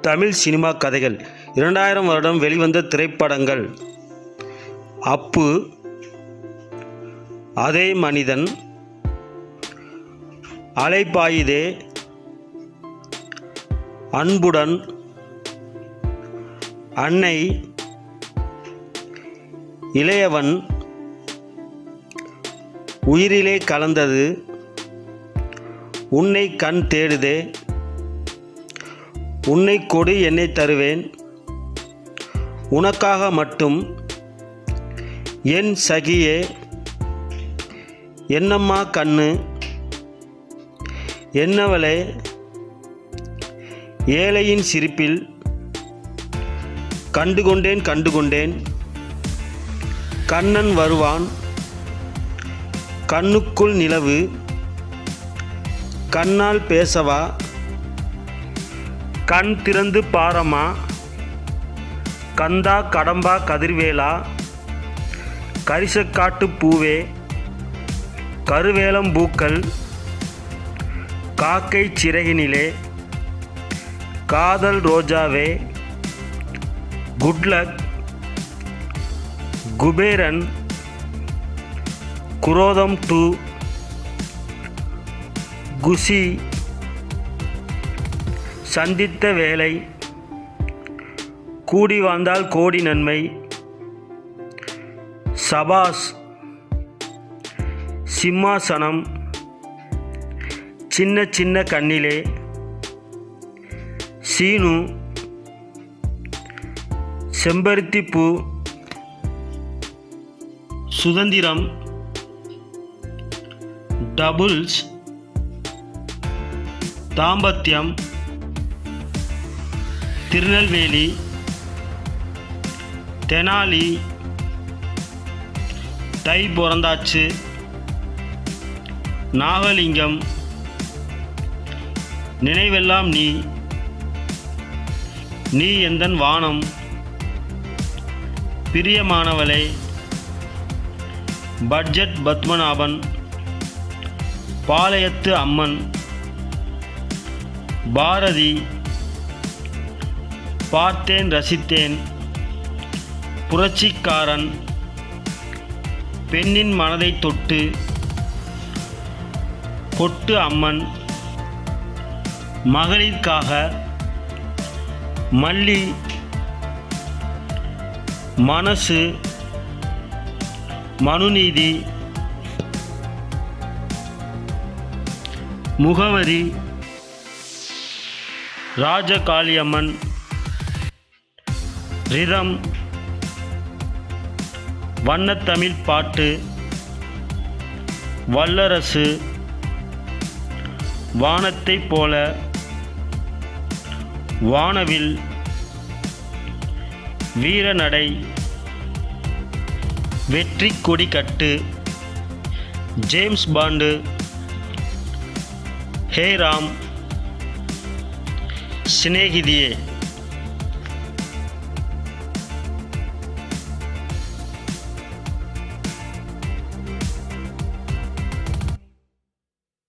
Tamil cinema கதைகள். இரண்டாயிரம் வருடம் வெளிவந்த திரைப்படங்கள். அப்பு அதே மனிதன் அலைப்பாயுதே அன்புடன் அன்னை இளையவன் உயிரிலே கலந்தது உன்னை கண் தேடுதே உன்னை கொடு என்னை தருவேன். உனக்காக மட்டும் என் சகியே. என்னம்மா கண்ணு? என்னவளே? ஏழையின் சிரிப்பில் கண்டுகொண்டேன் கண்டுகொண்டேன். கண்ணன் வருவான். கண்ணுக்குள் நிலவு. கண்ணால் பேசவா? கண் திறந்து பாரம்மா கந்தா கடம்பா கதிர்வேலா? கரிசக்காட்டு பூவே? கருவேலம்பூக்கள் காக்கை சிறகினிலே? காதல் ரோஜாவே? குட்லக்? குபேரன்? குரோதம் டூ குஷி சந்தித்த வேலை. கூடி வாழ்ந்தால் கோடி நன்மை. சபாஸ் சிம்மாசனம் சின்ன சின்ன கண்ணிலே. Seenu Sembaruthi Poo Suthanthiram doubles Thambathiyam Tirunelveli Thenali Thai Piranthachu Nagalingam Ninaivellam Nee Nee Enthan Vaanam Priyamanavale budget Padmanabhan Palayathu Amman Bharathi Parthen Rasithen. புரட்சிக்காரன் பெண்ணின் மனதை தொட்டு கொட்டு அம்மன் மகளிர்க்காக மல்லி மனசு மனுநீதி முகவரி ராஜகாளியம்மன் ரிதம் வண்ணத்தமிழ் பாட்டு. வல்லரசு. வானத்தைப் போல. வானவில். வீரநடை. வெற்றி கொடி கட்டு. James Bond. ஹே ராம். சிநேகிதியே.